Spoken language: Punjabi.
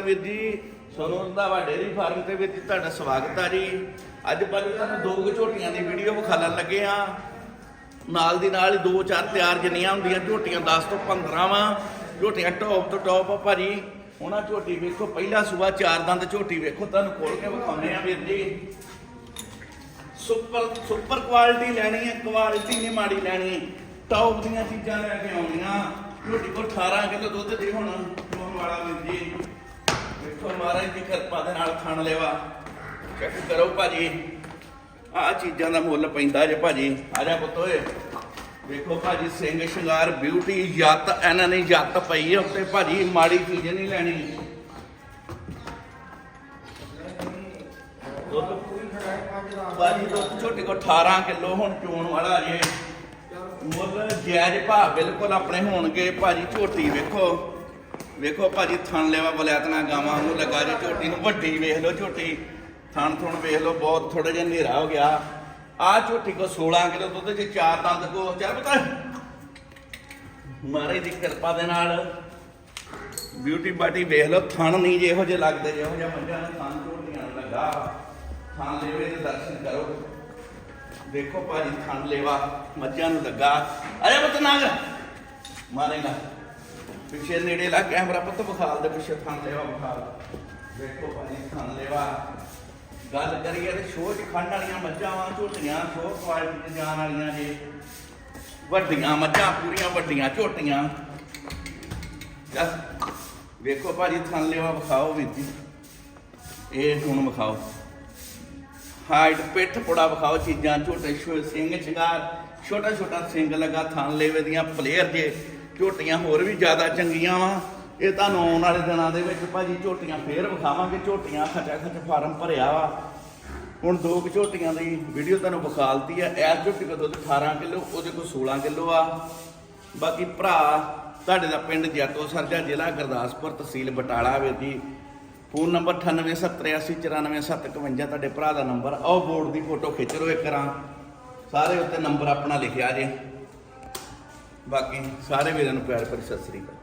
ਵੀਰ ਜੀ, ਸੋਨੂੰ ਰੰਧਾਵਾ ਡੇਰੀ ਫਾਰਮ ਤੇ ਵੀਰ ਜੀ ਤੁਹਾਡਾ ਸਵਾਗਤ ਆ ਜੀ। ਅੱਜ ਪਰ ਤੁਹਾਨੂੰ ਦੋ ਕੁ ਝੋਟੀਆਂ ਦੀ ਵੀਡੀਓ ਵਿਖਾਲਣ ਲੱਗੇ ਆ ਨਾਲ ਦੀ ਨਾਲ ਦੋ ਚਾਰ ਤਿਆਰ ਜਿੰਨੀਆਂ ਹੁੰਦੀਆਂ, ਝੋਟੀਆਂ 10 ਤੋਂ 15 ਵਾ। ਝੋਟੀਆਂ ਟੌਪ ਤੋਂ ਟੌਪ ਆ ਭਾਜੀ। ਉਹਨਾਂ ਝੋਟੀ ਵੇਖੋ, ਪਹਿਲਾ ਸੂਆ ਚਾਰ ਦੰਦ ਝੋਟੀ ਵੇਖੋ, ਤੁਹਾਨੂੰ ਖੋਲ ਕੇ ਵਿਖਾਉਂਦੇ ਆ ਵੀਰ ਜੀ। ਸੁਪਰ ਸੁਪਰ ਕੁਆਲਿਟੀ ਲੈਣੀ ਹੈ ਕੁਆਲਿਟੀ ਨਹੀਂ ਮਾੜੀ ਲੈਣੀ। ਟੌਪ ਦੀਆਂ ਚੀਜ਼ਾਂ ਲੈ ਕੇ ਆਉਣੀਆਂ। ਝੋਟੀ ਕੋਲ 18 ਕਿਲੋ ਦੁੱਧ ਦੇ ਹੁਣ ਵਾਲਾ ਵੀਰ ਜੀ। ਵੇਖੋ ਮਹਾਰਾਜ ਦੀ ਕਿਰਪਾ ਦੇ ਨਾਲ ਖਾਣ ਲੈਵਾ। ਚੈੱਕ ਕਰੋ ਭਾਜੀ। ਆ ਚੀਜ਼ਾਂ ਦਾ ਮੁੱਲ ਪੈਂਦਾ ਜੇ ਭਾਜੀ। ਆ ਜਾ ਪੁੱਤ ਓਏ। ਵੇਖੋ ਭਾਜੀ, ਸਿੰਘ ਸ਼ਿੰਗਾਰ ਬਿਊਟੀ ਯੱਤ ਇਹਨਾਂ ਨੇ ਯੱਤ ਪਈ ਹੈ ਉੱਤੇ। ਭਾਜੀ, ਮਾੜੀ ਚੀਜ਼ ਨਹੀਂ ਲੈਣੀ। ਦੁੱਧ ਭਾਜੀ, ਦੁੱਧ ਛੋਟੇ ਕੋ 18 ਕਿਲੋ ਹੁਣ ਚੋਣ ਵਾਲਾ ਜੇ। ਮੁੱਲ ਜਾਇਜ਼ ਭਾਅ ਬਿਲਕੁਲ ਆਪਣੇ ਹੋਣਗੇ। ਭਾਜੀ, ਝੋਟੀ ਵੇਖੋ। ਵੇਖੋ ਭਾਜੀ, ਥਣ ਲੈਵਾ ਬਲੈਤਨਾ ਗਾਵਾਂ ਨੂੰ ਲੱਗਾ ਜੇ ਝੋਟੀ ਨੂੰ, ਵੱਡੀ ਵੇਖ ਲਓ ਝੋਟੀ। ਥਣ ਥੁਣ ਵੇਖ ਲਓ, ਬਹੁਤ ਥੋੜਾ ਜਿਹਾ ਹਨੇਰਾ ਹੋ ਗਿਆ। ਆ ਝੋਟੀ ਕੋ 16 ਕਿਲੋ ਦੁੱਧ ਚ ਚਾਰ ਦੰਦ ਕੋ ਚੱਲ ਪਤਾ। ਮਹਾਰਾਜ ਦੀ ਕਿਰਪਾ ਦੇ ਨਾਲ ਬਿਊਟੀ ਬਾਟੀ ਵੇਖ ਲਓ, ਥਣ ਨਹੀਂ ਜਿਹੋ ਜਿਹੇ ਲੱਗਦੇ ਜਿਹੋ ਜਿਹਾ ਮੱਝਾਂ ਨੂੰ ਥਣ ਝੋਟੀਆਂ ਨੂੰ ਲੱਗਾ। ਥਣ ਲੈਵੇ ਦੇ ਦਰਸ਼ਨ ਕਰੋ। ਦੇਖੋ ਭਾਜੀ, ਥਣ ਲੈਵਾ ਮੱਝਾਂ ਨੂੰ ਲੱਗਾ। ਅਰੇ ਪੁੱਤ, ਨਾਗ। ਮਾਰੇਗਾ। ਪਿੱਛੇ ਨੇੜੇ ਲਾ ਕੈਮਰਾ ਪੁੱਤ, ਬਖਾਲ ਦੇ ਪਿੱਛੇ ਥਣ ਲੈਵਾ, ਬਖਾਲ। ਵੇਖੋ ਭਾਜੀ ਥਣ ਲੈਵਾ। ਗੱਲ ਕਰੀਏ ਤੇ ਸ਼ੋਅ ਚ ਖੰਡ ਵਾਲੀਆਂ ਮੱਝਾਂ ਵਾਂ ਝੋਟੀਆਂ, ਸ਼ੋਅ ਕੁਆਲਿਟੀ ਜਾਣ ਵਾਲੀਆਂ ਜੇ। ਵੱਡੀਆਂ ਮੱਝਾਂ, ਪੂਰੀਆਂ ਵੱਡੀਆਂ ਝੋਟੀਆਂ। ਜਸ ਵੇਖੋ ਭਾਜੀ ਥਣ ਲੈਵਾ ਵਿਖਾਓ ਵੀਰ ਜੀ। ਇਹ ਹੁਣ ਵਿਖਾਓ। ਹਾਈਟ, ਪਿੱਠ, ਪੋੜਾ ਵਿਖਾਓ ਚੀਜ਼ਾਂ, ਝੋਟੇ ਛੋ ਸਿੰਘ ਸ਼ਿੰਗਾਰ। ਛੋਟਾ ਛੋਟਾ ਸਿੰਘ ਲੱਗਾ ਥਣ ਲੈਵੇ ਦੀਆਂ ਪਲੇਅਰ ਜੇ। ਝੋਟੀਆਂ ਹੋਰ ਵੀ ਜ਼ਿਆਦਾ ਚੰਗੀਆਂ ਵਾ। ਇਹ ਤੁਹਾਨੂੰ ਆਉਣ ਵਾਲੇ ਦਿਨਾਂ ਦੇ ਵਿੱਚ ਭਾਜੀ ਝੋਟੀਆਂ ਫੇਰ ਵਿਖਾਵਾਂਗੇ। ਝੋਟੀਆਂ ਖਚਾ ਖਚ ਫਾਰਮ ਭਰਿਆ ਵਾ। ਹੁਣ ਦੋ ਕੁ ਝੋਟੀਆਂ ਦੀ ਵੀਡੀਓ ਤੁਹਾਨੂੰ ਵਿਖਾਲਤੀ ਆ। ਐਸ ਝੋਟੀ ਕੋ ਦੁੱਧ 18 ਕਿਲੋ, ਉਹਦੇ ਕੋਲ 16 ਕਿਲੋ ਆ। ਬਾਕੀ ਭਰਾ, ਤੁਹਾਡੇ ਦਾ ਪਿੰਡ ਜੈਤੋ ਸਰਜਾ ਜ਼ਿਲ੍ਹਾ ਗੁਰਦਾਸਪੁਰ ਤਹਿਸੀਲ ਬਟਾਲਾ ਵੇ ਜੀ। ਫੋਨ ਨੰਬਰ 9878949751 ਤੁਹਾਡੇ ਭਰਾ ਦਾ ਨੰਬਰ ਆਓ ਬੋਰਡ ਦੀ ਫੋਟੋ ਖਿੱਚ ਲਓ ਇੱਕ ਰਾਂ ਸਾਰੇ ਉੱਤੇ ਨੰਬਰ ਆਪਣਾ ਲਿਖਿਆ ਜੇ। ਬਾਕੀ ਸਾਰੇ ਵੀਰਾਂ ਨੂੰ ਪਿਆਰ ਭਰੀ ਸਤਿ ਸ੍ਰੀ ਅਕਾਲ।